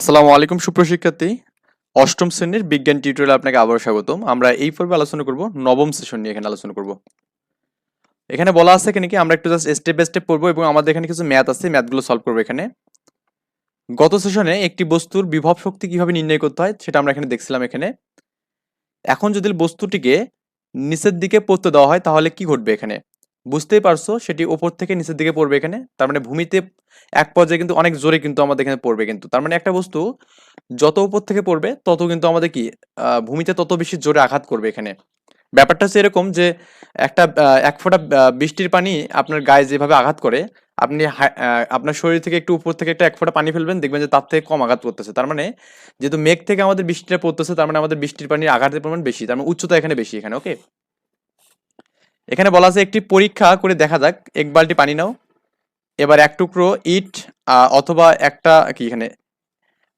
আসসালামু আলাইকুম সুপ্রশিক্ষার্থী অষ্টম শ্রেণির বিজ্ঞান টিউটোরিয়াল আপনাকে আবার স্বাগতম। আমরা এই পর্বে আলোচনা করব, নবম সেশন নিয়ে এখানে আলোচনা করব। এখানে বলা আছে এখানে কি, আমরা একটু জাস্ট স্টেপ বাই স্টেপ পড়ব এবং আমাদের এখানে কিছু ম্যাথ আছে ম্যাথগুলো সলভ করব এখানে। গত সেশনে একটি বস্তুর বিভব শক্তি কীভাবে নির্ণয় করতে হয়, সেটা আমরা এখানে দেখছিলাম এখানে। এখন যদি বস্তুটিকে নিচের দিকে পড়তে দেওয়া হয়, তাহলে কি ঘটবে এখানে? বুঝতেই পারছ, সেটি ওপর থেকে নিচের দিকে পড়বে এখানে। তার মানে ভূমিতে এক পর্যায়ে কিন্তু অনেক জোরে কিন্তু আমাদের এখানে পড়বে কিন্তু। তার মানে একটা বস্তু, যত উপর থেকে পড়বে, তত কিন্তু আমাদের কি ভূমিতে তত বেশি জোরে আঘাত করবে এখানে। ব্যাপারটা হচ্ছে এরকম যে, একটা এক ফোঁটা বৃষ্টির পানি আপনার গায়ে যেভাবে আঘাত করে, আপনি আপনার শরীর থেকে একটু উপর থেকে একটা এক ফোঁটা পানি ফেলবেন, দেখবেন যে তার থেকে কম আঘাত করতেছে। তার মানে যেহেতু মেঘ থেকে আমাদের বৃষ্টিটা পড়তেছে, তার মানে আমাদের বৃষ্টির পানির আঘাতের পরিমাণ বেশি, তার মানে উচ্চতা এখানে বেশি এখানে ওকে এখানে বলা আছে একটি পরীক্ষা করে দেখা যাক। এক বালটি পানি নাও। এবার এক টুকরো ইট অথবা একটা কি এখানে?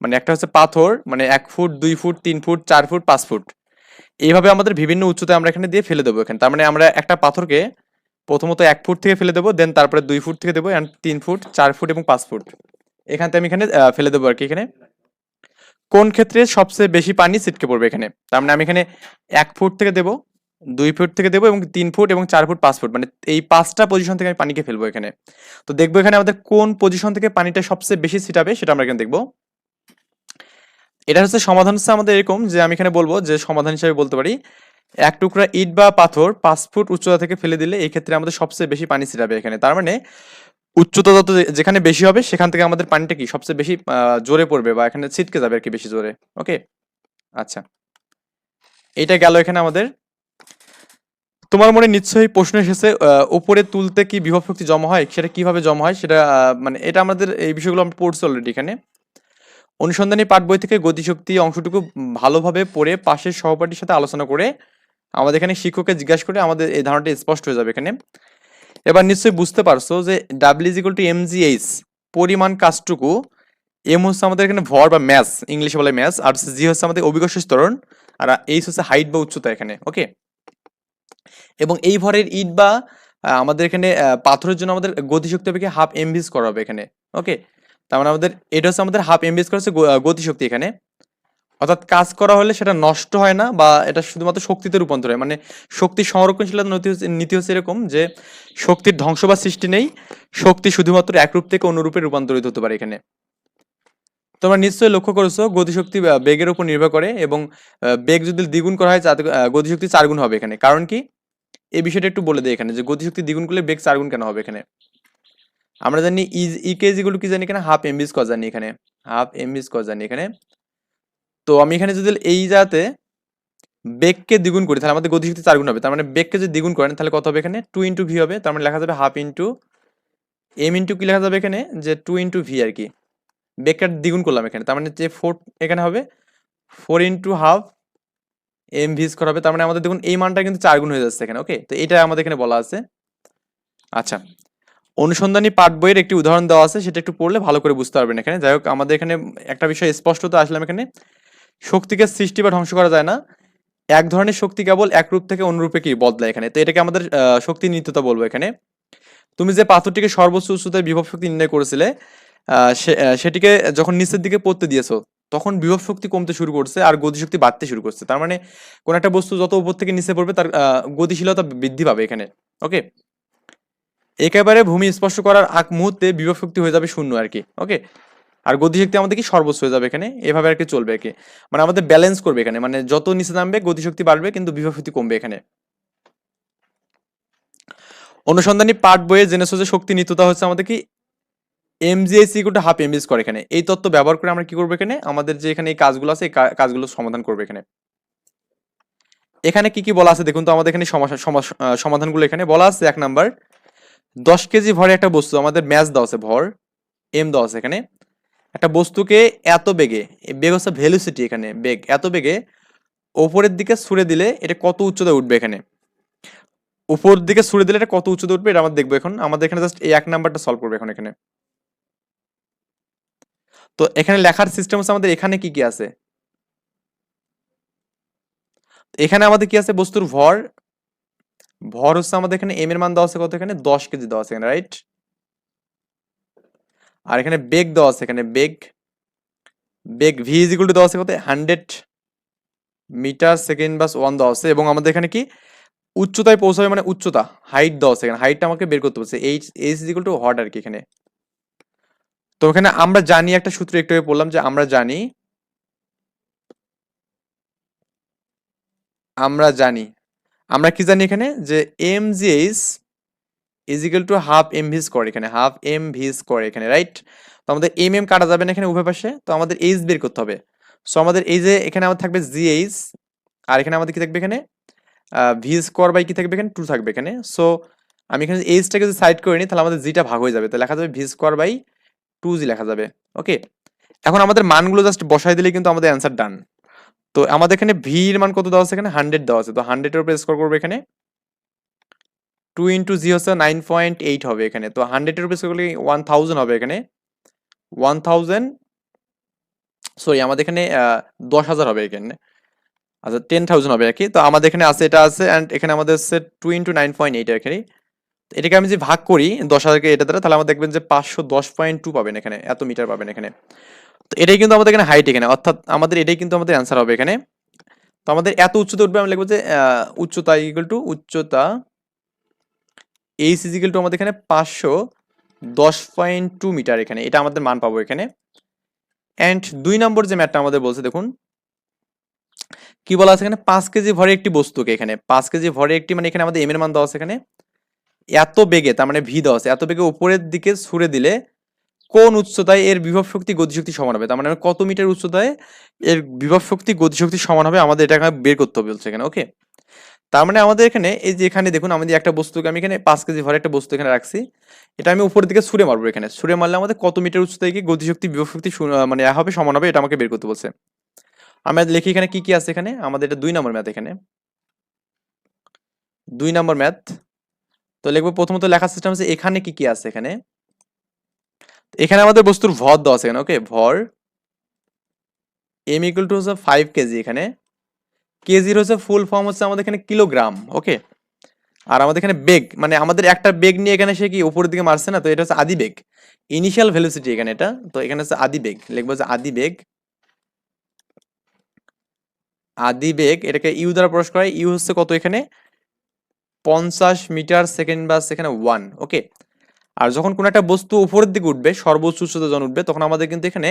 মানে একটা হচ্ছে পাথর মানে এক ফুট, দুই ফুট, তিন ফুট, চার ফুট, পাঁচ ফুট। এইভাবে আমাদের বিভিন্ন উচ্চতায় আমরা এখানে দিয়ে ফেলে দেবো এখানে। তার মানে আমরা একটা পাথরকে প্রথমত এক ফুট থেকে ফেলে দেবো, দেন তারপরে দুই ফুট থেকে দেবো and তিন ফুট, চার ফুট এবং পাঁচ ফুট। এখান থেকে আমি এখানে ফেলে দেবো আর কি এখানে। কোন ক্ষেত্রে সবচেয়ে বেশি পানি ছিটকে পড়বে এখানে? তার মানে আমি এখানে এক ফুট থেকে দেবো দুই ফুট থেকে দেবো এবং তিন ফুট এবং চার ফুট, পাঁচ ফুট। মানে এই পাঁচটা পজিশন থেকে আমি পানিকে ফেলব এখানে। তো দেখব এখানে আমাদের কোন পজিশন থেকে পানিটা সবচেয়ে বেশি ছিটাবে সেটা আমরা এখানে দেখব। এটা হচ্ছে সমাধান হচ্ছে আমাদের এরকম যে আমি এখানে বলব যে সমাধান হিসাবে বলতে পারি, এক টুকরা ইট বা পাথর পাঁচ ফুট উচ্চতা থেকে ফেলে দিলে এই ক্ষেত্রে আমাদের সবচেয়ে বেশি পানি ছিটাবে এখানে। তার মানে উচ্চতা যত যেখানে বেশি হবে সেখান থেকে আমাদের পানিটা কি সবচেয়ে বেশি জোরে পড়বে বা এখানে ছিটকে যাবে আর কি বেশি জোরে। ওকে আচ্ছা। এটা গেল এখানে আমাদের তোমার মনে নিশ্চয়ই প্রশ্ন এসেছে উপরে তুলতে কি বিভব শক্তি জমা হয়? সেটা কীভাবে জমা হয়? সেটা মানে এটা আমাদের এই বিষয়গুলো আমরা পড়ছি অলরেডি এখানে। অনুসন্ধানী পাঠ বই থেকে গতিশক্তি অংশটুকু ভালোভাবে পড়ে পাশের সহপাঠীর সাথে আলোচনা করে আমাদের এখানে শিক্ষককে জিজ্ঞাসা করে আমাদের এই ধারণাটা স্পষ্ট হয়ে যাবে এখানে। এবার নিশ্চয়ই বুঝতে পারছ যে ডাব্লিউ ইকুয়াল টু এমজিএইচ পরিমাণ কাজটুকু এম হচ্ছে আমাদের এখানে ভর বা ম্যাস ইংলিশে বলে ম্যাস আর জি হচ্ছে আমাদের অভিকর্ষ স্তরণ, আর এইচ হচ্ছে হাইট বা উচ্চতা এখানে ওকে এবং এই ভরের ইট বা আমাদের এখানে পাথরের জন্য আমাদের গতিশক্তি হবে কি হাফ এমভিস করা হবে এখানে ওকে তার মানে আমাদের, এটা হচ্ছে আমাদের হাফ এমভিস করা হচ্ছে গতিশক্তি এখানে। অর্থাৎ কাজ করা হলে সেটা নষ্ট হয় না বা এটা শুধুমাত্র শক্তিতে রূপান্তর হয় মানে শক্তি সংরক্ষণশীলতা নীতি হচ্ছে এরকম যে, শক্তির ধ্বংস বা সৃষ্টি নেই, শক্তি শুধুমাত্র একরূপ থেকে অন্য রূপে রূপান্তরিত হতে পারে এখানে। তোমরা নিশ্চয়ই লক্ষ্য করেছ, গতিশক্তি বেগের উপর নির্ভর করে এবং বেগ যদি দ্বিগুণ করা হয় গতিশক্তি চারগুণ হবে এখানে। কারণ কি? এই বিষয়টা একটু বলে দেয় এখানে, যে গতিশক্তি দ্বিগুণ করলে বেগ চার গুণ কেন হবে এখানে? আমরা জানি ইকেজি গুলো কি জানি এখানে? হাফ এমবি স্কোয়ার জানি এখানে হাফ এমবি স্কোয়ার জানি এখানে। তো আমি এখানে যদি এই জায়গাতে বেগকে দ্বিগুণ করি, তাহলে আমাদের গতিশক্তি চার গুণ হবে। তার মানে বেগকে যদি দ্বিগুণ করেন, তাহলে কত হবে এখানে? টু ইন্টু ভি হবে। তার মানে লেখা যাবে হাফ ইন্টু এম ইন্টু কি লেখা যাবে এখানে? যে টু ইন্টু ভি আর কি। বেগটা দ্বিগুণ করলাম এখানে। তার মানে যে ফোর এখানে হবে four into half M V square হবে তার মানে আমাদের দেখুন এই মানটা কিন্তু চার গুণ হয়ে যাচ্ছে এখানে ওকে তো এটা আমাদের এখানে বলা আছে। আচ্ছা অনুসন্ধানী পাঠ বইয়ের একটি উদাহরণ দেওয়া আছে, সেটা একটু পড়লে ভালো করে বুঝতে পারবেন এখানে। যাই হোক, আমাদের এখানে একটা বিষয় স্পষ্টত আসলাম এখানে। শক্তিকে সৃষ্টি বা ধ্বংস করা যায় না। এক ধরনের শক্তি কেবল এক রূপ থেকে অন্য রূপে কি বদলায় এখানে। তো এটাকে আমাদের শক্তি নিত্যতা বলব এখানে। তুমি যে পাথরটিকে সর্বোচ্চ উচ্চতায় বিভব শক্তি নির্ণয় করেছিলে সেটিকে যখন নিচের দিকে পড়তে দিয়েছ তখন বিভব শক্তি কমতে শুরু করছে আর গতিশক্তি বাড়তে শুরু করছে। তার মানে কোন একটা বস্তু যত উপর থেকে নিচে পড়বে তার গতিশীলতা বৃদ্ধি পাবে এখানে। ওকে একেবারে ভূমি স্পর্শ করার আগ মুহূর্তে বিভব শক্তি হয়ে যাবে শূন্য আর কি। ওকে আর গতিশক্তি আমাদের কি সর্বোচ্চ হয়ে যাবে এখানে? এভাবে আর কি চলবে আর কি। মানে আমাদের ব্যালেন্স করবে এখানে। মানে যত নিচে নামবে গতিশক্তি বাড়বে কিন্তু বিভব শক্তি কমবে এখানে। অনুসন্ধানী পাঠ বইয়ে জেনেছো যে শক্তি নিত্যতা হচ্ছে আমাদের কি? MGS equal to half MBS করে এখানে। এই তত্ত্ব ব্যবহার করে আমরা কি করব এখানে? আমাদের যে এখানে এই কাজগুলো আছে, এই কাজগুলো সমাধান করবে এখানে। এখানে কি কি বলা আছে দেখুন তো, আমাদের এখানে সমাধানগুলো এখানে বলা আছে। এক নাম্বার, দশ কেজি ভরে একটা বস্তু, আমাদের ম্যাচ দেওয়া আছে, ভর এম দেওয়া আছে এখানে। একটা বস্তুকে এত বেগে বেগ হচ্ছে ভেলোসিটি এখানে, বেগ এত বেগে ওপরের দিকে ছুড়ে দিলে এটা কত উচ্চতায় উঠবে এখানে? উপর দিকে ছুড়ে দিলে এটা কত উচ্চতায় উঠবে এটা আমরা দেখব এখন। আমাদের এখানে জাস্ট এই এক নাম্বারটা সলভ করবে এখন এখানে। তো এখানে লেখার সিস্টেম হচ্ছে আমাদের এখানে কি কি আছে? এখানে আমাদের কি আছে? বস্তুর ভর। ভর হচ্ছে আমাদের এখানে এম এর মান দেওয়া আছে কত এখানে? দশ কেজি দেওয়া আছে এখানে রাইট আর এখানে বেগ দেওয়া আছে এখানে, বেগ। বেগ ভি ইজ ইকুয়াল টু দেওয়া আছে কত? হান্ড্রেড মিটার সেকেন্ড বাস ওয়ান দেওয়া আছে এবং আমাদের এখানে কি? উচ্চতায় পৌঁছাবে মানে উচ্চতা হাইট দেওয়া আছে এখানে হাইটটা আমাকে বের করতে বলছে H H is equal to what আর কি এখানে? তো এখানে আমরা জানি একটা সূত্র একটু বললাম যে আমরা জানি আমরা জানি। আমরা কি জানি এখানে? যে M G H is equal to half M V square এখানে হাফ এম ভি স্কোয়ার এখানে রাইট তো আমাদের এম এম কাটা যাবে না এখানে উভয় পাশে, তো আমাদের এইচ বের করতে হবে। সো আমাদের এই যে এখানে আমাদের থাকবে জি এইচ আর এখানে আমাদের কি থাকবে এখানে? ভি স্কোয়ার বাই কি থাকবে এখানে? টু থাকবে এখানে। সো আমি এখানে এইচটাকে যদি সাইড করে নিই, তাহলে আমাদের জিটা ভাগ হয়ে যাবে। তো লেখা যাবে V square by two G লেখা যাবে ওকে এখন আমাদের মানগুলো জাস্ট বসাই দিলে কিন্তু আমাদের অ্যান্সার ডান তো আমাদের এখানে ভি এর মান কত দেওয়া আছে এখানে? হান্ড্রেড দেওয়া আছে। তো হান্ড্রেডের উপরে স্কোর করবে এখানে। টু ইন্টু জি হচ্ছে নাইন পয়েন্ট এইট হবে এখানে। তো হান্ড্রেডের উপরে স্কোর করলে ওয়ান থাউজেন্ড হবে এখানে। ওয়ান থাউজেন্ড সরি আমাদের এখানে দশ হাজার হবে এখানে। আচ্ছা টেন থাউজেন্ড হবে আর কি। তো আমাদের এখানে আছে, এটা আছে অ্যান্ড এখানে আমাদের হচ্ছে two into nine point eight এখানে। এটাকে আমি যে ভাগ করি দশ হাজারকে এটা দ্বারা, তাহলে আমরা দেখবেন যে পাঁচশো দশ পয়েন্ট টু পাবেন এখানে, এত মিটার পাবেন এখানে। তো এটাই কিন্তু আমাদের এখানে হাইট এখানে, অর্থাৎ আমাদের এটাই কিন্তু আমাদের অ্যান্সার হবে এখানে। তো আমাদের এত উচ্চতা উঠবে, আমি লিখব যে উচ্চতা ইকুয়াল টু উচ্চতা এইচ ইজিক্যাল টু আমাদের এখানে পাঁচশো দশ পয়েন্ট টু মিটার এখানে, এটা আমাদের মান পাবো এখানে। অ্যান্ড দুই নম্বর যে ম্যাটটা আমাদের বলছে, দেখুন। কি বলা আছে এখানে? পাঁচ কেজি ভরে একটি বস্তুকে এখানে, পাঁচ কেজি ভরে একটি মানে এখানে আমাদের এম এর মান দেওয়া আছে এখানে। এত বেগে, তার মানে ভি আছে, এত বেগে উপরের দিকে ছুড়ে দিলে কোন উচ্চতায় এর বিভব শক্তি গতিশক্তি সমান হবে? তার মানে কত মিটার উচ্চতায় এর বিভব শক্তি গতিশক্তি সমান হবে আমাদের এটা বের করতে হবে বলছে এখানে ওকে তার মানে আমাদের এখানে, এই যে এখানে দেখুন, আমাদের একটা বস্তুকে আমি এখানে পাঁচ কেজি ভরে একটা বস্তু এখানে রাখছি। এটা আমি উপরের দিকে ছুড়ে মারবো এখানে। ছুড়ে মারলে আমাদের কত মিটার উচ্চতায় গতিশক্তি, বিভব শক্তি মানে হবে, সমান হবে, এটা আমাকে বের করতে বলছে। আমরা লিখি এখানে কি কি আছে এখানে? আমাদের এটা দুই নম্বর ম্যাথ এখানে। দুই নম্বর ম্যাথ তো লিখব প্রথমত লেখার সিস্টেম আছে এখানে কি কি আছে এখানে? এখানে আমাদের বস্তুর ভর দেওয়া আছে এখানে ওকে ভর এম ইকুয়াল টু হচ্ছে ফাইভ কেজি এখানে। কেজির হচ্ছে ফুল ফর্ম হচ্ছে আমাদের এখানে কিলোগ্রাম ওকে আর আমাদের এখানে বেগ মানে আমাদের একটা বেগ নিয়ে এখানে সে কি উপরের দিকে মারছে না? তো এটা হচ্ছে আদি বেগ ইনিশিয়াল ভেলোসিটি এখানে এটা, তো এখানে হচ্ছে আদি বেগ লিখব হচ্ছে আদি বেগ আদি বেগ এটাকে ইউ দ্বারা প্রকাশ করা ইউ হচ্ছে কত এখানে? পঞ্চাশ মিটার সেকেন্ড বা সেখানে ওয়ান ওকে আর যখন কোনো একটা বস্তু উপরের দিকে উঠবে সর্বোচ্চ উচ্চতা যখন উঠবে, তখন আমাদের কিন্তু এখানে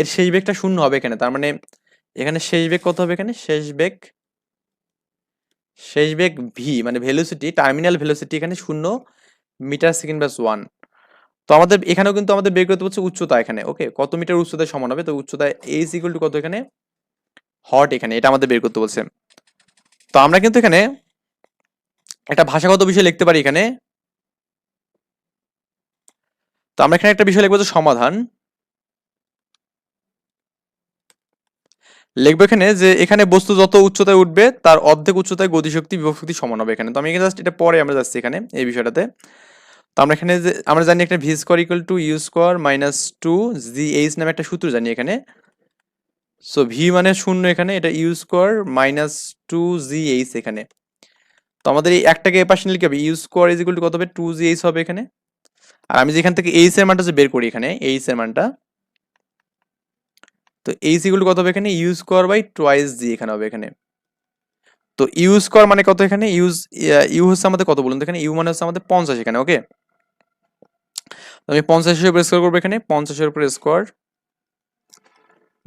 এর শেষ বেগটা শূন্য হবে এখানে। তার মানে এখানে শেষ বেগ কত হবে এখানে? শেষ বেগ শেষ বেগ ভি মানে ভেলোসিটি টার্মিনাল ভেলোসিটি এখানে শূন্য মিটার সেকেন্ড বাস ওয়ান তো আমাদের, এখানেও কিন্তু আমাদের বের করতে হচ্ছে উচ্চতা এখানে ওকে কত মিটার উচ্চতায় সমান হবে? তো উচ্চতায় এইচ ইকুয়াল টু কত এখানে? হট এখানে, এটা আমাদের বের করতে বলছে। তো আমরা কিন্তু এখানে একটা ভাষাগত বিষয় লিখতে পারি এখানে? তো আমরা এখানে একটা বিষয় লিখব যে সমাধান। লিখব এখানে যে এখানে বস্তু যত উচ্চতায় উঠবে, তার অর্ধেক উচ্চতায় গতিশক্তি বিভব শক্তি সমান হবে এখানে। তো আমি জাস্ট এটা পরে আমরা যাচ্ছি এখানে, এই বিষয়টাতে। তো আমরা এখানে যে, আমরা জানি একটা V square equal to U square minus two G H নামে একটা সূত্র জানি এখানে। সো ভি মানে শূন্য এখানে, এটা U square minus two G H এখানে। তো আমাদের এই একটাকে এ পাশে নিলে কি হবে? U square is equal to কত হবে? টু জি এইচ হবে এখানে। আর আমি যেখান থেকে এইচ এর মানটা বের করি এখানে এইচ এর মানটা, তো এইচ ইকুয়াল কত হবে এখানে? U square by twice G এখানে হবে এখানে। তো ইউ স্কোয়ার মানে কত এখানে? ইউজ ইউ হচ্ছে আমাদের কত বলুন তো এখানে? ইউ মানে হচ্ছে আমাদের পঞ্চাশ এখানে ওকে আমি পঞ্চাশের উপরে স্কোয়ার করব এখানে পঞ্চাশের উপরে স্কোয়ার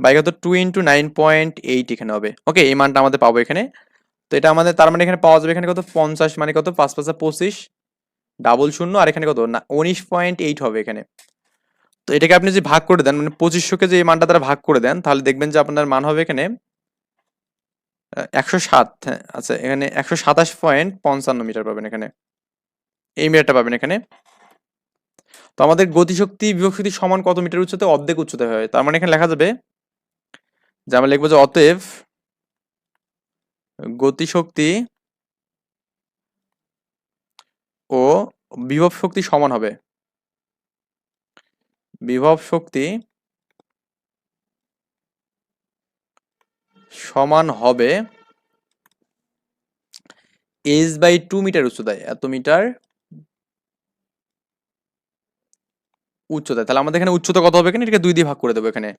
বাই কত? Two into nine point eight এখানে হবে। ওকে এই মানটা আমাদের পাবো এখানে। তো এটা আমাদের, তার মানে এখানে পাওয়া যাবে এখানে কত? পঞ্চাশ মানে কত? পাঁচ, পাঁচা পঁচিশ। ডাবল শূন্য, আর এখানে কত? না, উনিশ পয়েন্ট এইট হবে এখানে। তো এটাকে আপনি যে ভাগ করে দেন মানে পঁচিশশোকে যে মানটা তারা ভাগ করে দেন, তাহলে দেখবেন যে আপনার মান হবে এখানে একশো সাত হ্যাঁ আচ্ছা এখানে একশো সাতাশ পয়েন্ট পঞ্চান্ন মিটার পাবেন এখানে। এই মিটারটা পাবেন এখানে। তো আমাদের গতিশক্তি বিভব শক্তি সমান কত মিটার উচ্চতে? অর্ধেক উচ্চতে হয়। তার মানে এখানে লেখা যাবে, যে আমরা লিখব যে অতএব গতিশক্তি ও বিভব শক্তি সমান হবে। বিভব শক্তি সমান হবে এইচ বাই টু মিটার উচ্চতায়, এত মিটার উচ্চতায়। তাহলে আমাদের এখানে উচ্চতা কত হবে এখানে? এটাকে দুই দিয়ে ভাগ করে দেবো এখানে।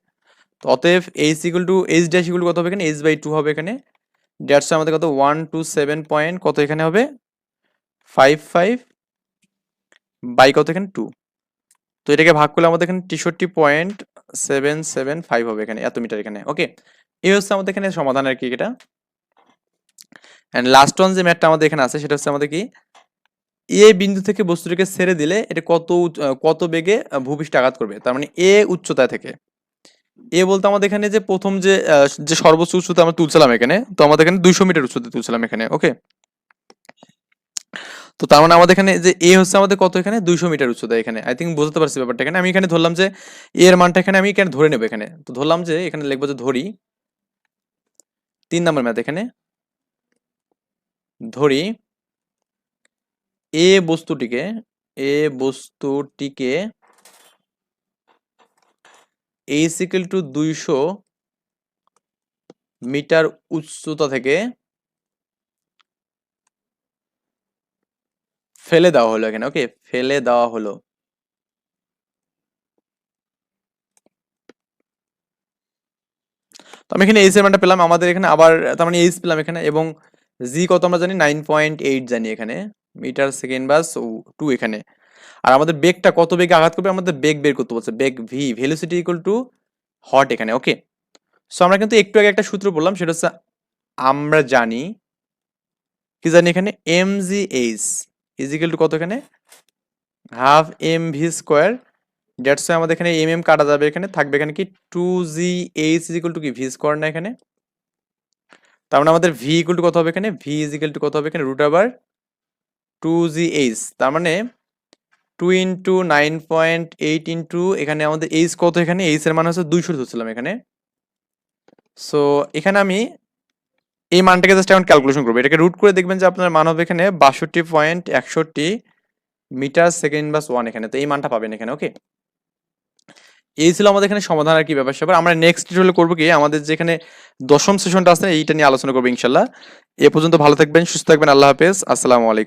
তো অতএব H equal to H dash equal কত হবে এখানে? এইচ বাই টু হবে এখানে। ড্যাটস আমাদের কত? ওয়ান টু সেভেন পয়েন্ট কত এখানে হবে? ফাইভ ফাইভ বাই কত এখানে? টু তো এটাকে ভাগ করলে আমাদের এখানে তেষট্টি পয়েন্ট সেভেন সেভেন ফাইভ হবে এখানে, এত মিটার এখানে ওকে এই হচ্ছে আমাদের এখানে সমাধান আর কি এটা? অ্যান্ড লাস্ট ওয়ান যে ম্যাটটা আমাদের এখানে আছে, সেটা হচ্ছে আমাদের কি? এ বিন্দু থেকে বস্তুটিকে ছেড়ে দিলে এটা কত কত বেগে ভূপৃষ্ঠে আঘাত করবে? তার মানে এ উচ্চতায় থেকে। এ বলতে আমাদের এখানে যে প্রথম যে যে সর্বোচ্চ উচ্চতা আমরা তুলছিলাম এখানে, তো আমাদের এখানে দুইশো মিটার উচ্চতা তুলছিলাম এখানে ওকে তো তার মানে আমাদের এখানে যে এ হচ্ছে আমাদের কত এখানে? দুইশো মিটার উচ্চতা এখানে। আই থিঙ্ক বুঝতে পারছি ব্যাপারটা এখানে। আমি এখানে ধরলাম যে এর মানটা এখানে আমি এখানে ধরে নেব এখানে? তো ধরলাম যে, এখানে লিখব যে ধরি, তিন নম্বর ম্যাথ এখানে, ধরি, এ বস্তুটিকে এ বস্তুটিকে এইচ ইকুয়াল টু দুইশো মিটার উচ্চতা থেকে ফেলে দেওয়া হলো এখানে ওকে ফেলে দেওয়া হলো। তো আমি এখানে এইচ এর মানটা পেলাম, আমাদের এখানে আবার, তার মানে এইচ পেলাম এখানে এবং জি কত আমরা জানি? নাইন পয়েন্ট এইট জানি এখানে, মিটার সেকেন্ড বাস টু এখানে। আর আমাদের বেগটা কত বেগে আঘাত করবে? আমাদের বেগ বের করতে বলছে। বেগ V velocity equal to what এখানে ওকে সো আমরা কিন্তু একটু আগে একটা সূত্র বললাম, সেটা হচ্ছে আমরা জানি, কি জানি এখানে? M G H is equal to কত এখানে? Half M V square that's আমাদের এখানে এম এম কাটা যাবে এখানে, থাকবে এখানে কি? Two G H is equal to কি? ভি স্কোয়ার না এখানে? তার মানে আমাদের ভি ইকুয়াল টু কত হবে এখানে? ভি ইজিক্যাল টু কত হবে এখানে? রুট আবার টু জি এইচ তার মানে two into nine point eight into এখানে আমাদের এইচ কত এখানে? এইচ এর মান হচ্ছে দুইশো ধরছিলাম এখানে। সো এখানে আমি এই মানটাকে জাস্ট এখন ক্যালকুলেশন করব। এটাকে রুট করে দেখবেন যে আপনার মান হবে এখানে বাষট্টি পয়েন্ট একষট্টি মিটার সেকেন্ড বাস ওয়ান এখানে। তো এই মানটা পাবেন এখানে ওকে এই ছিল আমাদের এখানে সমাধান আর কি ব্যাপার স্যাপার। আমরা নেক্সট টিউটোরিয়ালে করব কি, আমাদের যেখানে দশম সেশনটা আছে, এইটা নিয়ে আলোচনা করব ইনশাল্লাহ। এ পর্যন্ত ভালো থাকবেন, সুস্থ থাকবেন, আল্লাহ হাফেজ। আসসালামু আলাইকুম।